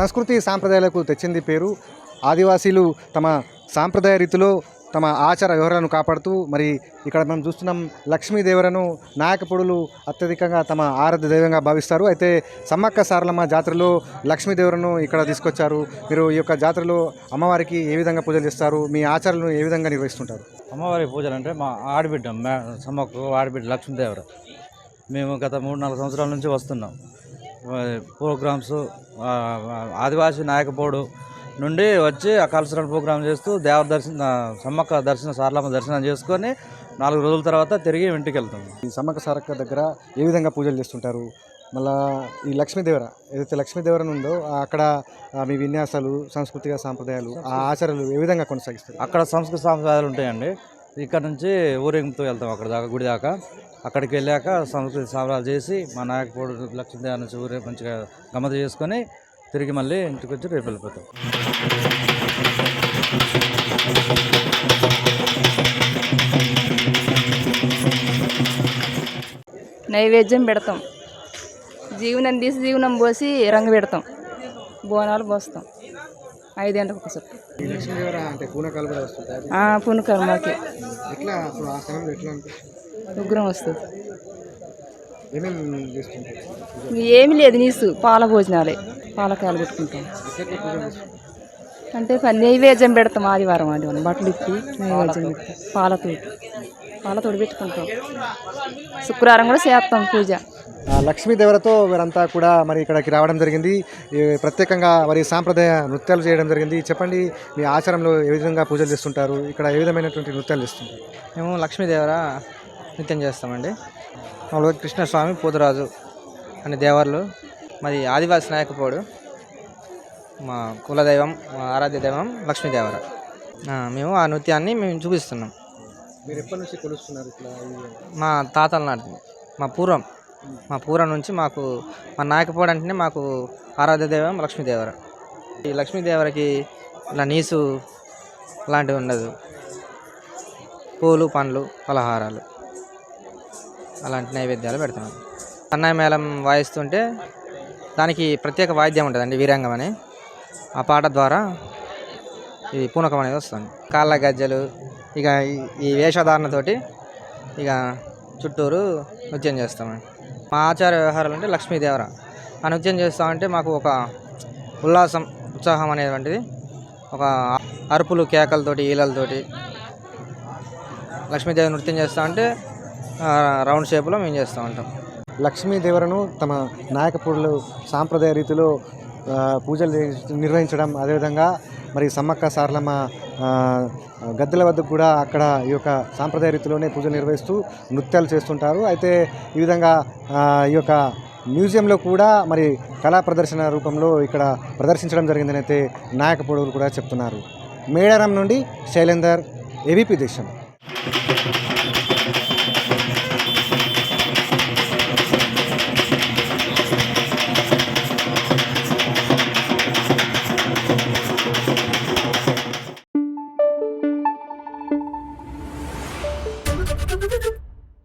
సంస్కృతి సాంప్రదాయాలకు తెచ్చింది పేరు. ఆదివాసీలు తమ సాంప్రదాయ రీతిలో తమ ఆచార వ్యవహారాలను కాపాడుతూ మరి ఇక్కడ మనం చూస్తున్నాం లక్ష్మీదేవరను నాయకపుడులు అత్యధికంగా తమ ఆరాధ్య దైవంగా భావిస్తారు. అయితే సమ్మక్క సారలమ్మ జాతరలో లక్ష్మీదేవరను ఇక్కడ తీసుకొచ్చారు. మీరు ఈ యొక్క జాతరలో అమ్మవారికి ఏ విధంగా పూజలు చేస్తారు? మీ ఆచారాలను ఏ విధంగా నిర్వహిస్తుంటారు? అమ్మవారి పూజలు అంటే మా ఆడబిడ్డ సమ్మక్క ఆడబిడ్డ లక్ష్మీదేవర. మేము గత మూడు నాలుగు సంవత్సరాల నుంచి వస్తున్నాం. ప్రోగ్రామ్స్ ఆదివాసీ నాయకపోడు నుండి వచ్చి ఆ కల్చరల్ ప్రోగ్రామ్ చేస్తూ దేవర దర్శన సమ్మక్క దర్శనం సారలమ్మ దర్శనం చేసుకొని నాలుగు రోజుల తర్వాత తిరిగి ఇంటికి వెళ్తాం ఈ సమ్మక్క సారక్క దగ్గర ఏ విధంగా పూజలు చేస్తుంటారు? మళ్ళా ఈ లక్ష్మీదేవర ఏదైతే లక్ష్మీదేవరన ఉందో అక్కడ మీ విన్యాసాలు సాంస్కృతిక సాంప్రదాయాలు ఆ ఆచారాలు ఏ విధంగా కొనసాగిస్తారు? అక్కడ సంస్కృతి సాంప్రదాయాలు ఉంటాయండి. ఇక్కడ నుంచి ఊరేగింపుతో వెళ్తాం అక్కడ దాకా గుడి దాకా. అక్కడికి వెళ్ళాక సంస్కృతి సావరాలు చేసి మా నాయకపోడు లక్ష్మీదేవి నుంచి ఊరే మంచిగా గమ్మత చేసుకొని తిరిగి మళ్ళీ ఇంటికి వచ్చి రేపు వెళ్ళిపోతాం. నైవేద్యం పెడతాం. జీవనం తీసి జీవనం పోసి రంగు పెడతాం. బోనాలు పోస్తాం. ఐదేంటకు ఒక చుట్టూ పూనకాలు మాకి. ఉగ్రం వస్తుంది. ఏమీ లేదు నీసు పాల భోజనాలే. పాలకాయలు పెట్టుకుంటాం? అంటే నైవేద్యం పెడతాం ఆదివారం ఆదివారం. బట్టలు ఇప్పి నైవేద్యం పెడతాం. పాలతోటి. పాలతోటి పెట్టుకుంటాం. శుక్రవారం కూడా చేస్తాం పూజ. లక్ష్మీదేవరతో వీరంతా కూడా మరి ఇక్కడికి రావడం జరిగింది. ప్రత్యేకంగా మరి సాంప్రదాయ నృత్యాలు చేయడం జరిగింది. చెప్పండి మీ ఆచారంలో ఏ విధంగా పూజలు చేస్తుంటారు? ఇక్కడ ఏ విధమైనటువంటి నృత్యాలు చేస్తుంటారు? మేము లక్ష్మీదేవర నృత్యం చేస్తామండి. మామూలుగా కృష్ణస్వామి పూతరాజు అనే దేవర్లు మాది ఆదివాసి నాయకపోడు మా కులదైవం మా ఆరాధ్య దైవం లక్ష్మీదేవర. మేము ఆ నృత్యాన్ని మేము చూపిస్తున్నాం. మీరు ఎప్పటి నుంచి కొలుస్తున్నారు ఇట్లా మా తాతల నాటి మా పూర్వం. మా పూర నుంచి మాకు మా నాయకపోడు అంటేనే మాకు ఆరాధ్య దైవం లక్ష్మీదేవర. ఈ లక్ష్మీదేవరకి ఇలా నీసు లాంటివి ఉండదు. పూలు పండ్లు పలహారాలు అలాంటి నైవేద్యాలు పెడతాం అన్నయ్య మేళం వాయిస్తుంటే దానికి ప్రత్యేక వాయిద్యం ఉంటుందండి వీరంగం అని. ఆ పాట ద్వారా ఈ పూనకం అనేది వస్తుంది. కాళ్ళ గజ్జలు ఇక ఈ- ఈ వేషధారణతోటి ఇక చుట్టూరు నృత్యం చేస్తామండి. మా ఆచార వ్యవహారాలు అంటే లక్ష్మీదేవర. ఆ నృత్యం చేస్తామంటే మాకు ఒక ఉల్లాసం ఉత్సాహం అనేటువంటిది. ఒక అరుపులు కేకలతోటి ఈలలతోటి లక్ష్మీదేవి నృత్యం చేస్తామంటే రౌండ్ షేప్లో మేము చేస్తూ ఉంటాం లక్ష్మీదేవరను తమ నాయకపూర్లు సాంప్రదాయ రీతిలో పూజలు నిర్వహించడం అదేవిధంగా మరి సమ్మక్క సారలమ్మ గద్దెల వద్ద కూడా అక్కడ ఈ యొక్క సాంప్రదాయ రీతిలోనే పూజలు నిర్వహిస్తూ నృత్యాలు చేస్తుంటారు. అయితే ఈ విధంగా ఈ యొక్క మ్యూజియంలో కూడా మరి కళా ప్రదర్శన రూపంలో ఇక్కడ ప్రదర్శించడం జరిగిందని అయితే నాయకపూడులు కూడా చెప్తున్నారు. మేడారం నుండి శైలేందర్ ఏబీపీ దేశం.